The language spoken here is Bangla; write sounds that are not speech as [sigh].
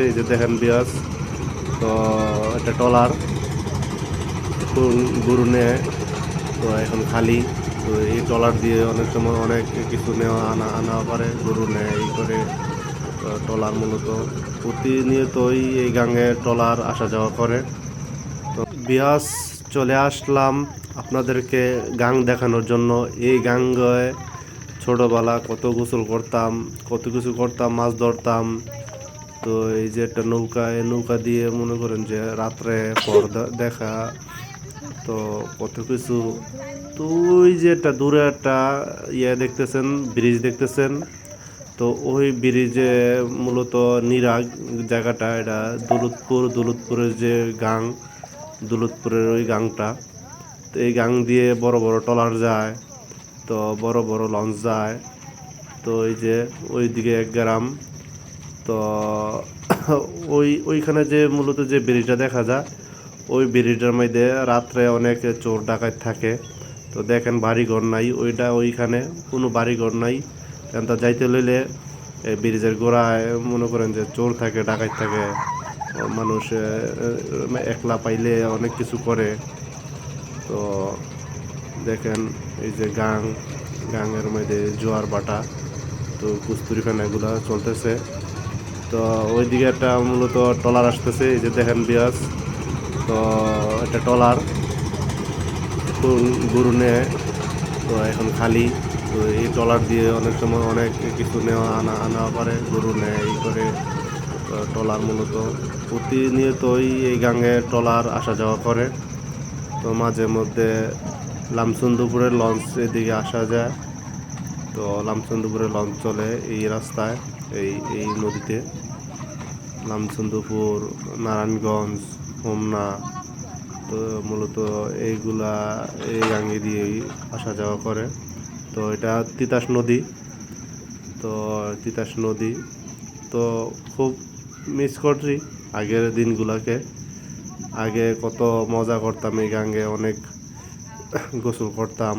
এই যে দেখেন বিয়াস, তো একটা টলার গরু নেয় তো এখন খালি, তো এই টলার দিয়ে অনেক সময় অনেক কিছু নেওয়া, আনা আনা পারে, গরু নেয় এই করে টলার মূলত। প্রতিনিয়তই এই গাঙে টলার আসা যাওয়া করে। তো বিয়াস, চলে আসলাম আপনাদেরকে গাং দেখানোর জন্য। এই গাঙ্গে ছোটোবেলা কত গোসল করতাম, কত কিছু করতাম, মাছ ধরতাম তো এই যে একটা নৌকা এই নৌকা দিয়ে মনে করেন যে রাত্রে পর্দা দেখা, তো কত কিছু। তো ওই যে একটা দূরে একটা ইয়ে দেখতেছেন, ব্রিজ দেখতেছেন, তো ওই ব্রিজে মূলত নিরাগ জায়গাটা, এটা দুলুদপুর দুলুদপুরের যে গাং দুলুদপুরের ওই গাংটা। তো এই গাং দিয়ে বড় বড় ট্রলার যায়, তো বড় বড় লঞ্চ যায়, তো এই যে ওইদিকে এক গ্রাম তো [coughs] ওই, ওইখানে যে মূলত যে ব্রিজটা দেখা যায়, ওই ব্রিজটার মধ্যে রাত্রে অনেক চোর ডাকাত থাকে। তো দেখেন বাড়িঘর নাই, ওইটা ওইখানে কোনো বাড়িঘর নাই। কারণ তা যাইতে লইলে ব্রিজের গোড়ায় মনে করেন যে চোর থাকে, ডাকাত থাকে, মানুষ একলা পাইলে অনেক কিছু করে। তো দেখেন এই যে গাং, গাঙের মধ্যে জোয়ার বাটা, তো কুস্তুরিখানা এগুলো চলতেছে। তো ওইদিকে একটা মূলত টলার আসতেছে, এই যে দেখেন বিয়াস। তো একটা টলার গরু নেয়, তো এখন খালি। তো এই টলার দিয়ে অনেক সময় অনেক কিছু নেওয়া, আনা আনা পারে গরু নেয়, এই করে টলার মূলত। প্রতিনিয়তই এই গাঙে টলার আসা যাওয়া করে। তো মাঝে মধ্যে লামসুন্দুপুরের লঞ্চ এদিকে আসা যায়। তো লামচন্দ্রপুরে লঞ্চ চলে এই রাস্তায়, এই এই নদীতে লামচন্দ্রপুর নারায়ণগঞ্জ, হোমনা, তো মূলত এইগুলা এই গাঙ্গে দিয়েই আসা যাওয়া করে। তো এটা তিতাস নদী, তো তিতাস নদী তো খুব মিস করছি আগের দিনগুলোকে। আগে কত মজা করতাম এই গাঙ্গে, অনেক গোসল করতাম।